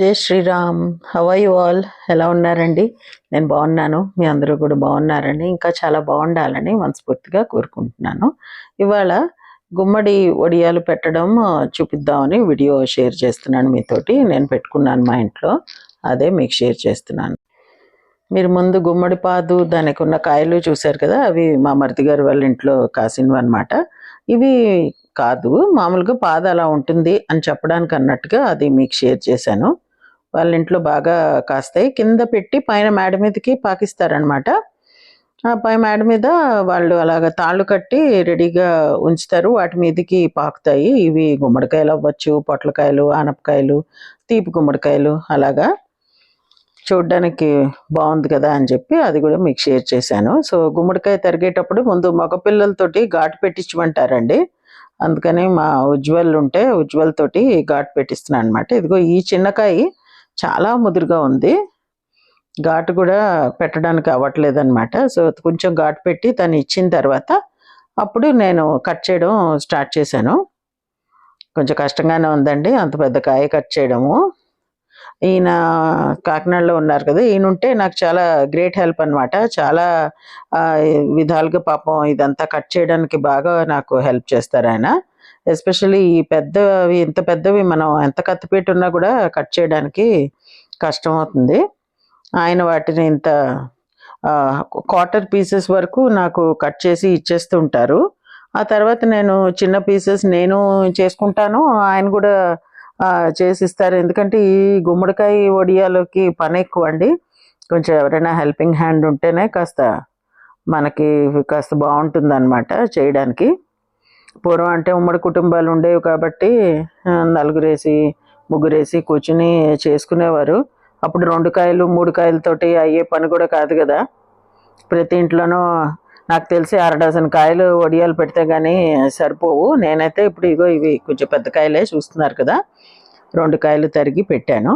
జై Sriram. Have all ఎలా ఉన్నారండి? నేను బాగున్నాను. మీ అందరూ కూడా బాగున్నారని ఇంకా చాలా బాగుండాలని మనస్ఫూర్తిగా కోరుకుంటున్నాను. ఇవాళ గుమ్మడి వడియాలు పెట్టడం చూపిద్దామని వీడియో షేర్ చేస్తున్నాను మీతోటి. నేను పెట్టుకున్నాను మా ఇంట్లో. అదే మీకు షేర్ చేస్తున్నాను. మీరు ముందు గుమ్మడి పాదు దానికి ఉన్న కాయలు చూశారు కదా అవి మా మరిది గారు వాళ్ళ ఇంట్లో కాసినవి అనమాట ఇవి కాదు మామూలుగా పాద అలా ఉంటుంది అని చెప్పడానికి అన్నట్టుగా అది మీకు షేర్ చేశాను. వాళ్ళ ఇంట్లో బాగా కాస్తాయి. కింద పెట్టి పైన మేడ మీదకి పాకిస్తారనమాట ఆ పై మేడ మీద వాళ్ళు అలాగ తాళ్ళు కట్టి రెడీగా ఉంచుతారు. వాటి మీదకి పాకుతాయి. ఇవి గుమ్మడికాయలు అవ్వచ్చు పొట్లకాయలు ఆనపకాయలు తీపి గుమ్మడికాయలు అలాగా. చూడ్డానికి బాగుంది కదా అని చెప్పి అది కూడా మీకు షేర్ చేశాను. సో గుమ్మడికాయ తరిగేటప్పుడు ముందు మగపిల్లలతోటి ఘాటు పెట్టించమంటారండి. అందుకని మా ఉజ్వల్ ఉంటే ఉజ్వల్ తోటి ఘాటు పెట్టిస్తున్నాను అనమాట ఇదిగో ఈ చిన్నకాయ చాలా ముదురుగా ఉంది. ఘాటు కూడా పెట్టడానికి అవ్వట్లేదు అనమాట సో కొంచెం ఘాటు పెట్టి తను ఇచ్చిన తర్వాత అప్పుడు నేను కట్ చేయడం స్టార్ట్ చేశాను. కొంచెం కష్టంగానే ఉందండి. అంత పెద్ద కాయ కట్ చేయడము. ఈయన కాకినాడలో ఉన్నారు కదా ఈయన ఉంటే నాకు చాలా గ్రేట్ హెల్ప్ అనమాట చాలా విధాలుగా పాపం ఇదంతా కట్ చేయడానికి బాగా నాకు హెల్ప్ చేస్తారు ఆయన. ఎస్పెషల్లీ ఈ పెద్దవి ఇంత పెద్దవి మనం ఎంత కత్తిపెట్టి ఉన్నా కూడా కట్ చేయడానికి కష్టం అవుతుంది ఆయన వాటిని ఇంత క్వార్టర్ పీసెస్ వరకు నాకు కట్ చేసి ఇచ్చేస్తూ ఉంటారు. ఆ తర్వాత నేను చిన్న పీసెస్ నేను చేసుకుంటాను. ఆయన కూడా చేసిస్తారు. ఎందుకంటే ఈ గుమ్మడికాయ ఒడియాలోకి పని ఎక్కువ అండి. కొంచెం ఎవరైనా హెల్పింగ్ హ్యాండ్ ఉంటేనే కాస్త మనకి కాస్త బాగుంటుంది అనమాట చేయడానికి. పూర్వం అంటే ఉమ్మడి కుటుంబాలు ఉండేవి కాబట్టి నలుగురేసి ముగ్గురేసి కూర్చుని చేసుకునేవారు. అప్పుడు రెండు కాయలు మూడు కాయలతోటి అయ్యే పని కూడా కాదు కదా. ప్రతి ఇంట్లోనూ నాకు తెలిసి అర డజన్ కాయలు వడియాలు పెడితే కానీ సరిపోవు. నేనైతే ఇప్పుడు ఇగో ఇవి కొంచెం పెద్ద కాయలే చూస్తున్నారు కదా. రెండు కాయలు తరిగి పెట్టాను.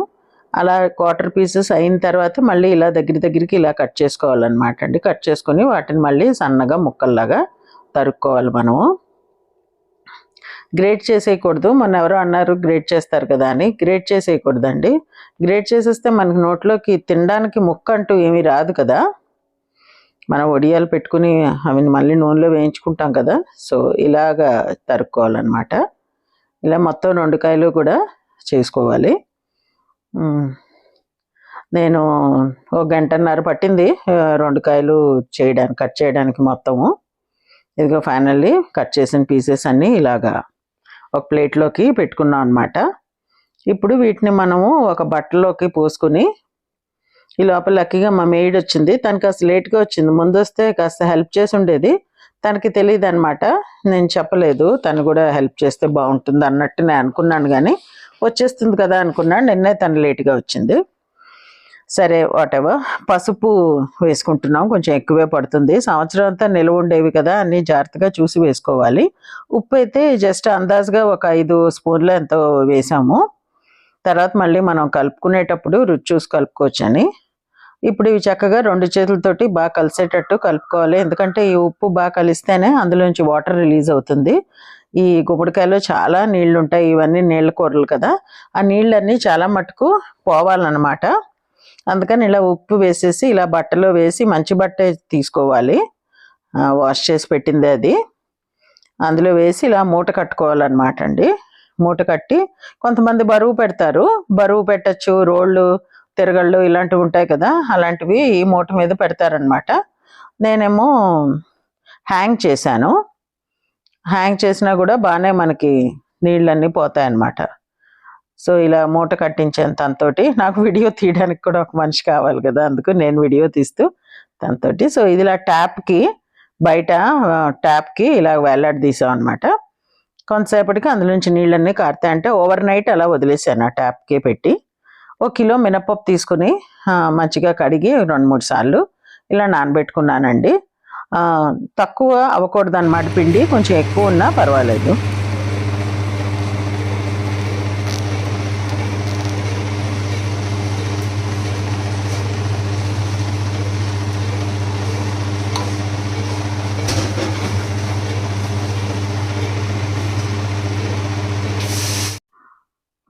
అలా క్వార్టర్ పీసెస్ అయిన తర్వాత మళ్ళీ ఇలా దగ్గర దగ్గరికి ఇలా కట్ చేసుకోవాలన్నమాట అండి. కట్ చేసుకొని వాటిని మళ్ళీ సన్నగా ముక్కల్లాగా తరుక్కోవాలి మనము. గ్రేట్ చేసేయకూడదు. మొన్న ఎవరో అన్నారు గ్రేట్ చేస్తారు కదా అని. గ్రేట్ చేసేయకూడదండి. గ్రేట్ చేసేస్తే మనకి నోట్లోకి తినడానికి ముక్క అంటూ ఏమీ రాదు కదా. మనం వడియాలు పెట్టుకుని అవి మళ్ళీ నూనెలో వేయించుకుంటాం కదా. సో ఇలాగా తరుక్కోవాలన్నమాట. ఇలా మొత్తం రెండు కాయలు కూడా చేసుకోవాలి. నేను ఒక గంటన్నర పట్టింది రెండు కాయలు చేయడానికి కట్ చేయడానికి మొత్తము. ఇదిగో ఫైనల్లీ కట్ చేసిన పీసెస్ అన్నీ ఇలాగా ఒక ప్లేట్లోకి పెట్టుకున్నాం అనమాట ఇప్పుడు వీటిని మనము ఒక బట్టలోకి పోసుకుని ఈ లోపల లక్కీగా మా మెయిడ్ వచ్చింది. తనకి కాస్త లేట్గా వచ్చింది. ముందు వస్తే కాస్త హెల్ప్ చేసి ఉండేది. తనకి తెలియదు అనమాట నేను చెప్పలేదు. తను కూడా హెల్ప్ చేస్తే బాగుంటుంది అన్నట్టు నేను అనుకున్నాను కానీ వచ్చేస్తుంది కదా అనుకున్నాను. నిన్నే తను లేట్గా వచ్చింది. సరే వాటెవర్ పసుపు వేసుకుంటున్నాం. కొంచెం ఎక్కువే పడుతుంది. సంవత్సరం అంతా నిల్వ ఉండేవి కదా అన్ని జాగ్రత్తగా చూసి వేసుకోవాలి. ఉప్పు అయితే జస్ట్ అందాజుగా ఒక ఐదు స్పూన్లు ఎంతో వేసాము. తర్వాత మళ్ళీ మనం కలుపుకునేటప్పుడు రుచి చూసి కలుపుకోవచ్చని. ఇప్పుడు ఇవి చక్కగా రెండు చేతులతోటి బాగా కలిసేటట్టు కలుపుకోవాలి. ఎందుకంటే ఈ ఉప్పు బాగా కలిస్తేనే అందులోంచి వాటర్ రిలీజ్ అవుతుంది. ఈ గుమ్మడికాయలో చాలా నీళ్ళు ఉంటాయి ఇవన్నీ నీళ్ళ కూరలు కదా. ఆ నీళ్ళన్నీ చాలా మటుకు పోవాలన్నమాట. అందుకని ఇలా ఉప్పు వేసేసి ఇలా బట్టలో వేసి మంచి బట్ట తీసుకోవాలి. వాష్ చేసి పెట్టింది అది. అందులో వేసి ఇలా మూట కట్టుకోవాలన్నమాట అండి. మూట కట్టి కొంతమంది బరువు పెడతారు. బరువు పెట్టచ్చు రోళ్ళు తిరగళ్ళు ఇలాంటివి ఉంటాయి కదా అలాంటివి ఈ మూట మీద పెడతారనమాట నేనేమో హ్యాంగ్ చేశాను. హ్యాంగ్ చేసినా కూడా బాగానే మనకి నీళ్ళన్నీ పోతాయన్నమాట. సో ఇలా మూట కట్టించాను తనతోటి. నాకు వీడియో తీయడానికి కూడా ఒక మనిషి కావాలి కదా అందుకు నేను వీడియో తీస్తూ తనతోటి. సో ఇది ఇలా ట్యాప్కి బయట ట్యాప్కి ఇలా వేలాడదీసాం అనమాట కొంతసేపటికి అందులో నుంచి నీళ్ళన్నీ కారుతాయి. అంటే ఓవర్ నైట్ అలా వదిలేసాను ఆ ట్యాప్కి పెట్టి. ఒక కిలో మినపప్పు తీసుకుని మంచిగా కడిగి రెండు మూడు సార్లు ఇలా నానబెట్టుకున్నానండి. తక్కువ అవ్వకూడదు అనమాట పిండి. కొంచెం ఎక్కువ ఉన్నా పర్వాలేదు.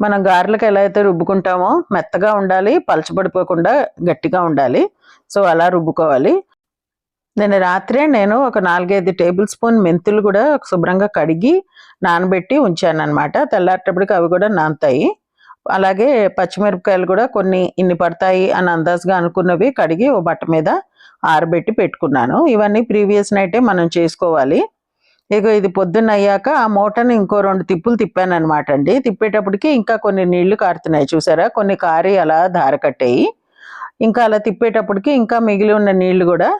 మనం గారెలకు ఎలా అయితే రుబ్బుకుంటామో మెత్తగా ఉండాలి పలచబడిపోకుండా గట్టిగా ఉండాలి. సో అలా రుబ్బుకోవాలి. నేను రాత్రే నేను ఒక నాలుగైదు టేబుల్ స్పూన్ మెంతులు కూడా శుభ్రంగా కడిగి నానబెట్టి ఉంచాను అనమాట తెల్లారేటప్పటికి అవి కూడా నానుతాయి. అలాగే పచ్చిమిరపకాయలు కూడా కొన్ని ఇన్ని పడతాయి అని అందాజుగా అనుకున్నవి కడిగి ఓ బట్ట మీద ఆరబెట్టి పెట్టుకున్నాను. ఇవన్నీ ప్రీవియస్ నైటే మనం చేసుకోవాలి. ఇక ఇది పొద్దున్న అయ్యాక ఆ మూటను ఇంకో రెండు తిప్పులు తిప్పాను అనమాట అండి. తిప్పేటప్పటికి ఇంకా కొన్ని నీళ్ళు కారుతున్నాయి. చూసారా? కొన్ని కారి అలా ధార కట్టాయి. ఇంకా అలా తిప్పేటప్పటికి ఇంకా మిగిలి ఉన్న నీళ్ళు కూడా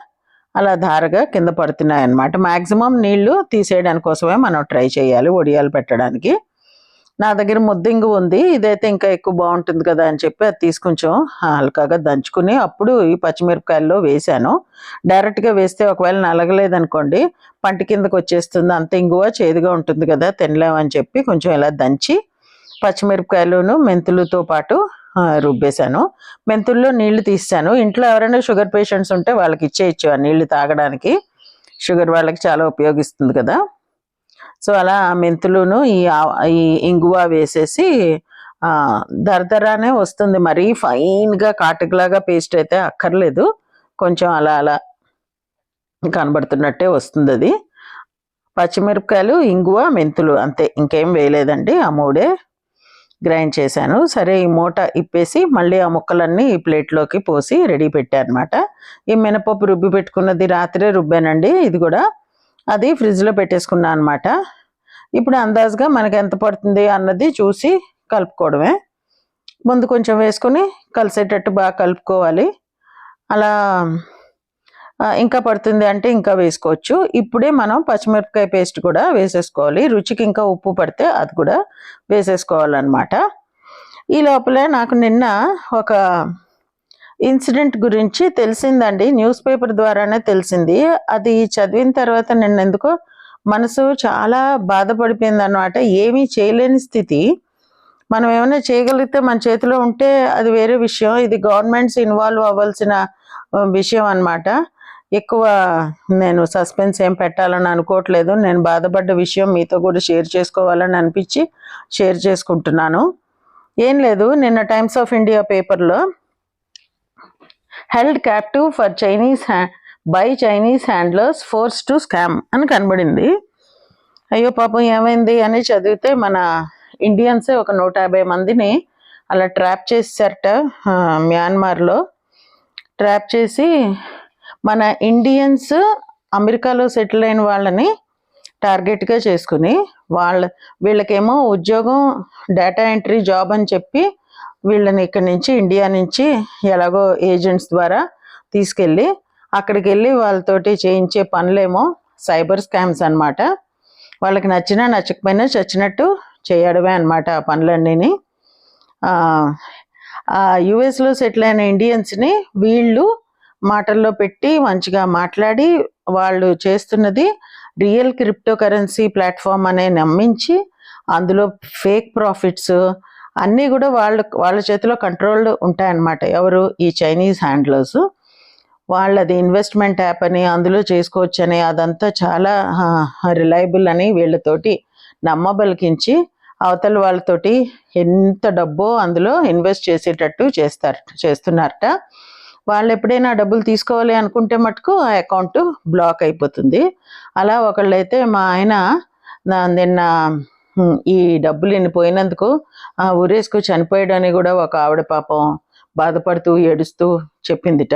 అలా ధారగా కింద పడుతున్నాయి అనమాట మాక్సిమం నీళ్ళు తీసేయడానికి కోసమే మనం ట్రై చేయాలి ఒడియాలు పెట్టడానికి. నా దగ్గర ముద్దింగు ఉంది ఇదైతే ఇంకా ఎక్కువ బాగుంటుంది కదా అని చెప్పి అది తీసుకొంచెం హల్కాగా దంచుకుని అప్పుడు ఈ పచ్చిమిరపకాయల్లో వేశాను. డైరెక్ట్గా వేస్తే ఒకవేళ నలగలేదనుకోండి పంట కిందకు వచ్చేస్తుంది అంత ఇంగువ చేదుగా ఉంటుంది కదా తినలేమని చెప్పి కొంచెం ఇలా దంచి పచ్చిమిరపకాయలును మెంతులతో పాటు రుబ్బేశాను. మెంతుల్లో నీళ్ళు తీసాను. ఇంట్లో ఎవరైనా షుగర్ పేషెంట్స్ ఉంటే వాళ్ళకి ఇచ్చే ఆ నీళ్ళు తాగడానికి. షుగర్ వాళ్ళకి చాలా ఉపయోగిస్తుంది కదా. సో అలా మెంతులును ఈ ఈ ఇంగువ వేసేసి దరదరానే వస్తుంది. మరీ ఫైన్గా కాటకులాగా పేస్ట్ అయితే అక్కర్లేదు. కొంచెం అలా అలా కనబడుతున్నట్టే వస్తుంది అది పచ్చిమిరపకాయలు ఇంగువ మెంతులు అంతే. ఇంకేం వేయలేదండి. ఆ మూడే గ్రైండ్ చేశాను. సరే ఈ మూట ఇప్పేసి మళ్ళీ ఆ ముక్కలన్నీ ఈ ప్లేట్లోకి పోసి రెడీ పెట్టాను అనమాట ఈ మినపప్పు రుబ్బి పెట్టుకున్నది రాత్రే రుబ్బానండి. ఇది కూడా అది ఫ్రిడ్జ్లో పెట్టేసుకున్నాను అనమాట ఇప్పుడు అందాజుగా మనకి ఎంత పడుతుంది అన్నది చూసి కలుపుకోవడమే. ముందు కొంచెం వేసుకొని కలిసేటట్టు బాగా కలుపుకోవాలి. అలా ఇంకా పడుతుంది అంటే ఇంకా వేసుకోవచ్చు. ఇప్పుడే మనం పచ్చిమిరపకాయ పేస్ట్ కూడా వేసేసుకోవాలి. రుచికి ఇంకా ఉప్పు పడితే అది కూడా వేసేసుకోవాలన్నమాట. ఈ లోపలే నాకు నిన్న ఒక ఇన్సిడెంట్ గురించి తెలిసిందండి. న్యూస్ పేపర్ ద్వారానే తెలిసింది. అది చదివిన తర్వాత నేను ఎందుకో మనసు చాలా బాధపడిపోయింది అనమాట ఏమీ చేయలేని స్థితి. మనం ఏమైనా చేయగలిగితే మన చేతిలో ఉంటే అది వేరే విషయం. ఇది గవర్నమెంట్స్ ఇన్వాల్వ్ అవ్వాల్సిన విషయం అన్నమాట. ఎక్కువ నేను సస్పెన్స్ ఏం పెట్టాలని అనుకోవట్లేదు. నేను బాధపడ్డ విషయం మీతో కూడా షేర్ చేసుకోవాలని అనిపించి షేర్ చేసుకుంటున్నాను. ఏం లేదు. నిన్న టైమ్స్ ఆఫ్ ఇండియా పేపర్లో held captive for Chinese by Chinese handlers force to scam అని కనబడింది. అయ్యో పాపం ఏమైంది అని చదివితే మన ఇండియన్సే ఒక నూట యాభై మందిని అలా ట్రాప్ చేశారట మ్యాన్మార్లో. ట్రాప్ చేసి మన ఇండియన్స్ అమెరికాలో సెటిల్ అయిన వాళ్ళని టార్గెట్గా చేసుకుని వాళ్ళ వీళ్ళకేమో ఉద్యోగం డేటా ఎంట్రీ జాబ్ అని చెప్పి వీళ్ళని ఇక్కడి నుంచి ఇండియా నుంచి ఎలాగో ఏజెంట్స్ ద్వారా తీసుకెళ్ళి అక్కడికి వెళ్ళి వాళ్ళతోటి చేయించే పనులేమో సైబర్ స్కామ్స్ అన్నమాట. వాళ్ళకి నచ్చినా నచ్చకపోయినా చచ్చినట్టు చేయడమే అన్నమాట ఆ పనులన్నీని. యుఎస్లో సెటిల్ అయిన ఇండియన్స్ని వీళ్ళు మాటల్లో పెట్టి మంచిగా మాట్లాడి వాళ్ళు చేస్తున్నది రియల్ క్రిప్టో కరెన్సీ ప్లాట్ఫామ్ అనే నమ్మించి అందులో ఫేక్ ప్రాఫిట్స్ అన్నీ కూడా వాళ్ళ వాళ్ళ చేతిలో కంట్రోల్డ్ ఉంటాయన్నమాట. ఎవరు? ఈ చైనీస్ హ్యాండ్లర్స్ వాళ్ళది ఇన్వెస్ట్మెంట్ యాప్ అని అందులో చేసుకోవచ్చు అని అదంతా చాలా రిలయబుల్ అని వీళ్ళతోటి నమ్మబలికించి అవతల వాళ్ళతోటి ఎంత డబ్బో అందులో ఇన్వెస్ట్ చేసేటట్టు చేస్తారు చేస్తున్నారట. వాళ్ళు ఎప్పుడైనా డబ్బులు తీసుకోవాలి అనుకుంటే మటుకు ఆ అకౌంట్ బ్లాక్ అయిపోతుంది. అలా ఒకళ్ళైతే మా ఆయన నిన్న ఈ డబ్బులు ఇన్ని పోయినందుకు ఆ ఊరేసుకు చనిపోయాడు అని కూడా ఒక ఆవిడ పాపం బాధపడుతూ ఏడుస్తూ చెప్పిందిట.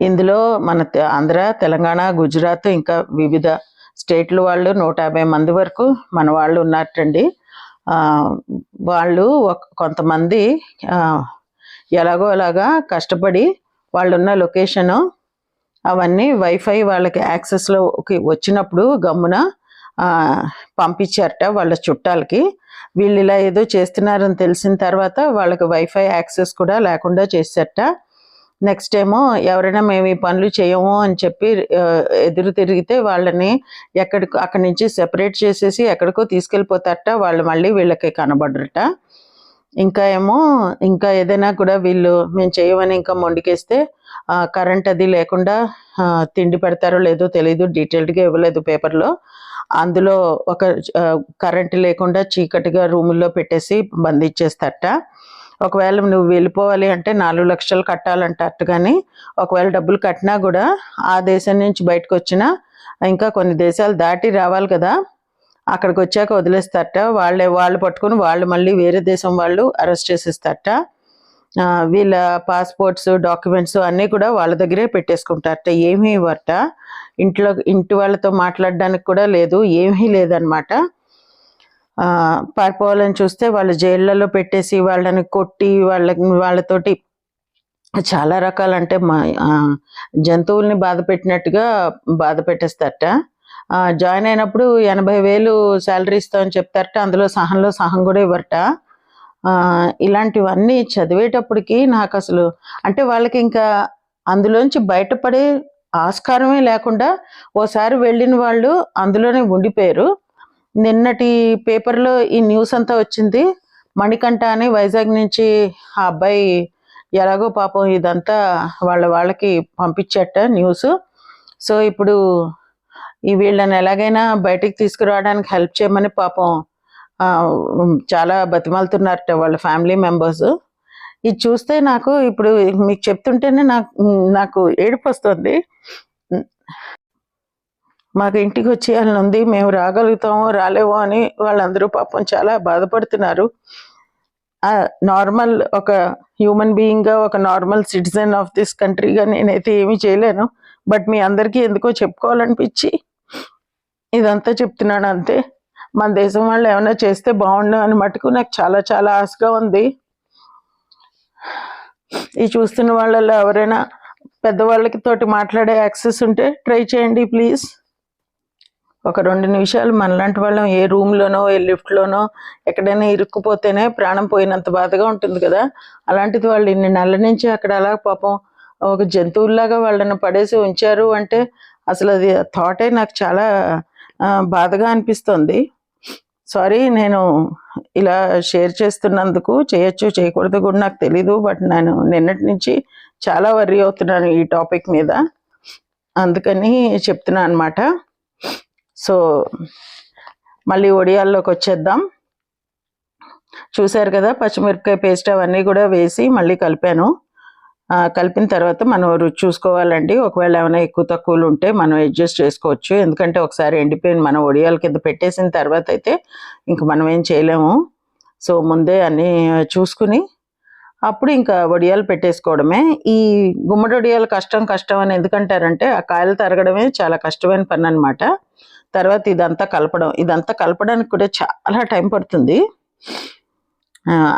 ఇందులో మన తె- ఆంధ్ర తెలంగాణ గుజరాత్ ఇంకా వివిధ స్టేట్ల వాళ్ళు నూట యాభై మంది వరకు మన వాళ్ళు ఉన్నట్టండి వాళ్ళు ఒక- కొంతమంది ఎలాగో అలాగా కష్టపడి వాళ్ళున్న లొకేషను అవన్నీ వైఫై వాళ్ళకి యాక్సెస్లోకి వచ్చినప్పుడు గమ్మున పంపించారట వాళ్ళ చుట్టాలకి. వీళ్ళు ఇలా ఏదో చేస్తున్నారని తెలిసిన తర్వాత వాళ్ళకి వైఫై యాక్సెస్ కూడా లేకుండా చేశారట నెక్స్ట్ ఏమో ఎవరైనా మేము ఈ పనులు చేయము అని చెప్పి ఎదురు తిరిగితే వాళ్ళని ఎక్కడికో అక్కడి నుంచి సెపరేట్ చేసేసి ఎక్కడికో తీసుకెళ్ళిపోతారట. వాళ్ళు మళ్ళీ వీళ్ళకి కనబడరట. ఇంకా ఏమో ఇంకా ఏదైనా కూడా వీళ్ళు మేము చేయమని ఇంకా మొండికేస్తే కరెంట్ అది లేకుండా తిండి పెడతారో లేదో తెలియదు డీటెయిల్డ్గా ఇవ్వలేదు పేపర్లో అందులో ఒక కరెంట్ లేకుండా చీకటిగా రూముల్లో పెట్టేసి బంధించేస్తట ఒకవేళ నువ్వు వెళ్ళిపోవాలి అంటే నాలుగు లక్షలు కట్టాలంటట్టు కానీ ఒకవేళ డబ్బులు కట్టినా కూడా ఆ దేశం నుంచి బయటకు వచ్చినా ఇంకా కొన్ని దేశాలు దాటి రావాలి కదా. అక్కడికి వచ్చాక వదిలేస్తారట వాళ్ళే వాళ్ళు పట్టుకుని వాళ్ళు మళ్ళీ వేరే దేశం వాళ్ళు అరెస్ట్ చేసేస్తారట వీళ్ళ పాస్పోర్ట్స్ డాక్యుమెంట్స్ అన్నీ కూడా వాళ్ళ దగ్గరే పెట్టేసుకుంటారట. ఏమీ ఇవ్వరట. ఇంట్లో ఇంటి వాళ్ళతో మాట్లాడడానికి కూడా లేదు ఏమీ లేదనమాట పారిపోవాలని చూస్తే వాళ్ళు జైళ్ళలో పెట్టేసి వాళ్ళని కొట్టి వాళ్ళ వాళ్ళతోటి చాలా రకాలంటే అంటే మా జంతువుల్ని బాధ పెట్టినట్టుగా బాధ పెట్టేస్తారట. జాయిన్ అయినప్పుడు ఎనభై వేలు శాలరీ ఇస్తామని చెప్తారట. అందులో సహంలో సహం కూడా ఇవ్వరట. ఇలాంటివన్నీ చదివేటప్పటికి నాకు అసలు అంటే వాళ్ళకి ఇంకా అందులోంచి బయటపడే ఆస్కారమే లేకుండా ఓసారి వెళ్ళిన వాళ్ళు అందులోనే ఉండిపోయారు. నిన్నటి పేపర్లో ఈ న్యూస్ అంతా వచ్చింది. మణికంఠ అని వైజాగ్ నుంచి ఆ అబ్బాయి ఎలాగో పాపం ఇదంతా వాళ్ళ వాళ్ళకి పంపించట న్యూస్. సో ఇప్పుడు ఈ వీళ్ళని ఎలాగైనా బయటికి తీసుకురావడానికి హెల్ప్ చేయమని పాపం చాలా బతిమాలుతున్నారట వాళ్ళ ఫ్యామిలీ మెంబర్స్. ఇది చూస్తే నాకు ఇప్పుడు మీకు చెప్తుంటేనే నాకు నాకు ఏడుపు వస్తుంది. మాకు ఇంటికి వచ్చేయాలని ఉంది మేము రాగలుగుతామో రాలేమో అని వాళ్ళందరూ పాపం చాలా బాధపడుతున్నారు. నార్మల్ ఒక హ్యూమన్ బీయింగ్గా ఒక నార్మల్ సిటిజన్ ఆఫ్ దిస్ కంట్రీగా నేనైతే ఏమీ చేయలేను. బట్ మీ అందరికీ ఎందుకో చెప్పుకోవాలనిపించి ఇదంతా చెప్తున్నాను అంతే. మన దేశం వాళ్ళు ఏమైనా చేస్తే బాగుండు అని మటుకు నాకు చాలా చాలా ఆశగా ఉంది. ఈ చూస్తున్న వాళ్ళలో ఎవరైనా పెద్దవాళ్ళకి తోటి మాట్లాడే యాక్సెస్ ఉంటే ట్రై చేయండి ప్లీజ్. ఒక రెండు నిమిషాలు మనలాంటి వాళ్ళం ఏ రూమ్లోనో ఏ లిఫ్ట్లోనో ఎక్కడైనా ఇరుక్కుపోతేనే ప్రాణం పోయినంత బాధగా ఉంటుంది కదా. అలాంటిది వాళ్ళు ఇన్ని నెలల నుంచి అక్కడ అలా పాపం ఒక జంతువుల్లాగా వాళ్ళని పడేసి ఉంచారు అంటే అసలు అది థాటే నాకు చాలా బాధగా అనిపిస్తుంది. సారీ నేను ఇలా షేర్ చేస్తున్నందుకు చేయొచ్చు చేయకూడదు కూడా నాకు తెలీదు బట్ నేను నిన్నటి నుంచి చాలా వర్రీ అవుతున్నాను ఈ టాపిక్ మీద. అందుకని చెప్తున్నాను అనమాట సో మళ్ళీ ఒడియాల్లోకి వచ్చేద్దాం. చూశారు కదా పచ్చిమిరపకాయ పేస్ట్ అవన్నీ కూడా వేసి మళ్ళీ కలిపాను. కలిపిన తర్వాత మనం రుచి చూసుకోవాలండి. ఒకవేళ ఏమైనా ఎక్కువ తక్కువలు ఉంటే మనం అడ్జస్ట్ చేసుకోవచ్చు. ఎందుకంటే ఒకసారి ఎండిపోయిన మనం ఒడియాల కింద పెట్టేసిన తర్వాత అయితే ఇంక మనం ఏం చేయలేము. సో ముందే అన్నీ చూసుకుని అప్పుడు ఇంకా వడియాలు పెట్టేసుకోవడమే. ఈ గుమ్మడి వడియాలు కష్టం కష్టం అని ఎందుకంటారంటే ఆ కాయలు తరగడమే చాలా కష్టమైన పని అనమాట తర్వాత ఇదంతా కలపడం ఇదంతా కలపడానికి కూడా చాలా టైం పడుతుంది.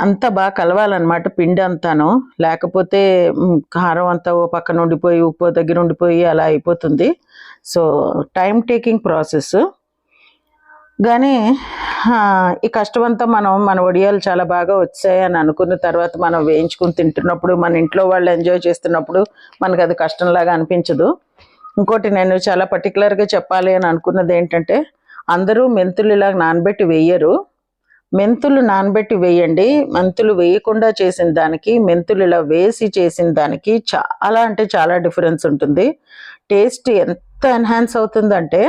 అంతా బాగా కలవాలన్నమాట పిండి అంతాను. లేకపోతే కారం అంతా ఓ పక్కన ఉండిపోయి ఉప్పు దగ్గర ఉండిపోయి అలా అయిపోతుంది. సో టైం టేకింగ్ ప్రాసెస్ కానీ ఈ కష్టమంతా మనం మన వడియాలు చాలా బాగా వచ్చాయి అని అనుకున్న తర్వాత మనం వేయించుకుని తింటున్నప్పుడు మన ఇంట్లో వాళ్ళు ఎంజాయ్ చేస్తున్నప్పుడు మనకు అది కష్టంలాగా అనిపించదు. ఇంకోటి నేను చాలా పర్టికులర్గా చెప్పాలి అని అనుకున్నది ఏంటంటే అందరూ మెంతులు ఇలా నానబెట్టి వేయరు. మెంతులు నానబెట్టి వేయండి. మెంతులు వేయకుండా చేసిన దానికి మెంతులు ఇలా వేసి చేసిన దానికి చాలా అంటే చాలా డిఫరెన్స్ ఉంటుంది. టేస్ట్ ఎంత ఎన్హాన్స్ అవుతుందంటే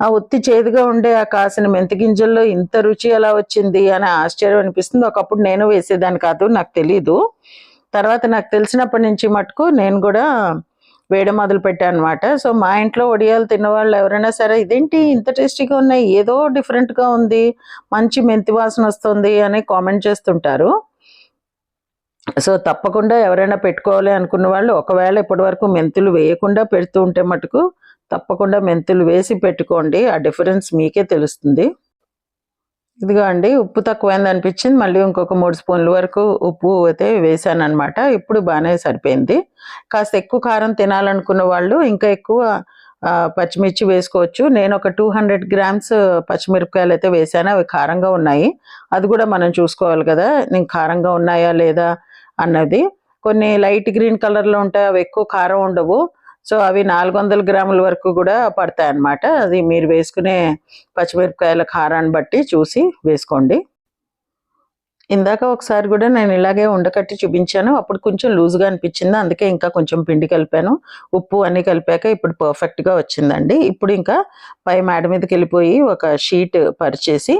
ఆ ఒత్తి చేదుగా ఉండే ఆ కాసిన మెంతి గింజల్లో ఇంత రుచి ఎలా వచ్చింది అని ఆశ్చర్యం అనిపిస్తుంది. ఒకప్పుడు నేను వేసేదాన్ని కాదు నాకు తెలీదు. తర్వాత నాకు తెలిసినప్పటి నుంచి మటుకు నేను కూడా వేయడం మొదలు పెట్టాను అనమాట సో మా ఇంట్లో వడియాలు తిన్నవాళ్ళు ఎవరైనా సరే ఇదేంటి ఇంత టేస్టీగా ఉన్నాయి? ఏదో డిఫరెంట్గా ఉంది. మంచి మెంతి వాసన వస్తుంది అని కామెంట్ చేస్తుంటారు. సో తప్పకుండా ఎవరైనా పెట్టుకోవాలి అనుకున్న వాళ్ళు ఒకవేళ ఇప్పటి వరకు మెంతులు వేయకుండా పెడుతూ ఉంటే మటుకు తప్పకుండా మెంతులు వేసి పెట్టుకోండి. ఆ డిఫరెన్స్ మీకే తెలుస్తుంది. ఇదిగో అండి ఉప్పు తక్కువైంది అనిపించింది మళ్ళీ ఇంకొక మూడు స్పూన్ల వరకు ఉప్పు అయితే వేసాను అనమాట ఇప్పుడు బాగానే సరిపోయింది. కాస్త ఎక్కువ కారం తినాలనుకున్న వాళ్ళు ఇంకా ఎక్కువ పచ్చిమిర్చి వేసుకోవచ్చు. నేను ఒక టూ హండ్రెడ్ గ్రామ్స్ పచ్చిమిరపకాయలు అయితే వేసాను అవి కారంగా ఉన్నాయి. అది కూడా మనం చూసుకోవాలి కదా నేను కారంగా ఉన్నాయా లేదా అన్నది. కొన్ని లైట్ గ్రీన్ కలర్లో ఉంటాయి అవి ఎక్కువ కారం ఉండవు. సో అవి నాలుగు వందల గ్రాముల వరకు కూడా పడతాయి అన్నమాట అది మీరు వేసుకునే పచ్చిమిరపకాయల కారాన్ని బట్టి చూసి వేసుకోండి. ఇందాక ఒకసారి కూడా నేను ఇలాగే ఉండకట్టి చూపించాను. అప్పుడు కొంచెం లూజ్గా అనిపించింది. అందుకే ఇంకా కొంచెం పిండి కలిపాను. ఉప్పు అన్నీ కలిపాక ఇప్పుడు పర్ఫెక్ట్గా వచ్చిందండి. ఇప్పుడు ఇంకా పై మేడ మీదకి వెళ్ళిపోయి ఒక షీట్ పరిచేసి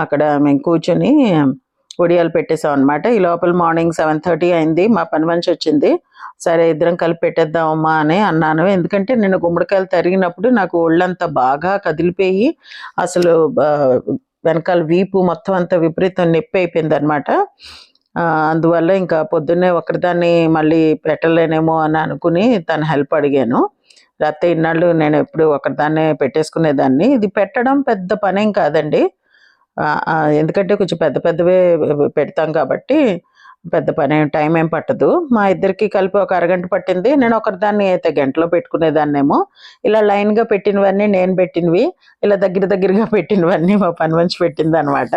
అక్కడ మేము కూర్చొని ఒడియాలు పెట్టేసాం అనమాట ఈ లోపల మార్నింగ్ సెవెన్ థర్టీ అయింది. మా పని మనిషి వచ్చింది. సరే ఇద్దరం కలిపి పెట్టేద్దామమ్మా అని అన్నాను. ఎందుకంటే నేను గుమ్మడికాయలు తరిగినప్పుడు నాకు ఒళ్ళంతా బాగా కదిలిపోయి అసలు వెనకాల వీపు మొత్తం అంతా విపరీతం నొప్పి అయిపోయింది అనమాట అందువల్ల ఇంకా పొద్దున్నే ఒకరిదాన్ని మళ్ళీ పెట్టలేనేమో అని అనుకుని తను హెల్ప్ అడిగాను. లేకపోతే ఇన్నాళ్ళు నేను ఎప్పుడు ఒకరిదాన్నే పెట్టేసుకునేదాన్ని. ఇది పెట్టడం పెద్ద పనేం కాదండి. ఎందుకంటే కొంచెం పెద్ద పెద్దవే పెడతాం కాబట్టి పెద్ద పని టైం ఏం పట్టదు. మా ఇద్దరికి కలిపి ఒక అరగంట పట్టింది. నేను ఒకరి దాన్ని అయితే గంటలో పెట్టుకునేదాన్నేమో. ఇలా లైన్గా పెట్టినవన్నీ నేను పెట్టినవి ఇలా దగ్గర దగ్గరగా పెట్టినవన్నీ మా పని మంచి పెట్టింది అనమాట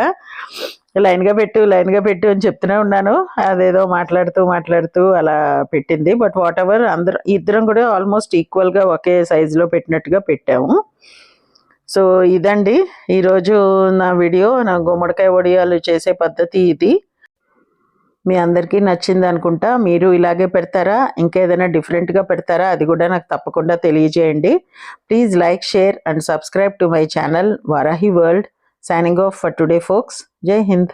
లైన్గా పెట్టు లైన్గా పెట్టు అని చెప్తూనే ఉన్నాను. అదేదో మాట్లాడుతూ మాట్లాడుతూ అలా పెట్టింది. బట్ వాట్ ఎవర్ అందరం ఇద్దరం కూడా ఆల్మోస్ట్ ఈక్వల్గా ఒకే సైజులో పెట్టినట్టుగా పెట్టాము. సో ఇదండి. ఈరోజు నా వీడియో నా గుమ్మడికాయ వడియాలు చేసే పద్ధతి ఇది. మీ అందరికీ నచ్చింది అనుకుంటా. మీరు ఇలాగే పెడతారా? ఇంకేదైనా డిఫరెంట్గా పెడతారా? అది కూడా నాకు తప్పకుండా తెలియజేయండి. Please like share and subscribe to my channel Varahi world signing off for today folks. జై హింద్.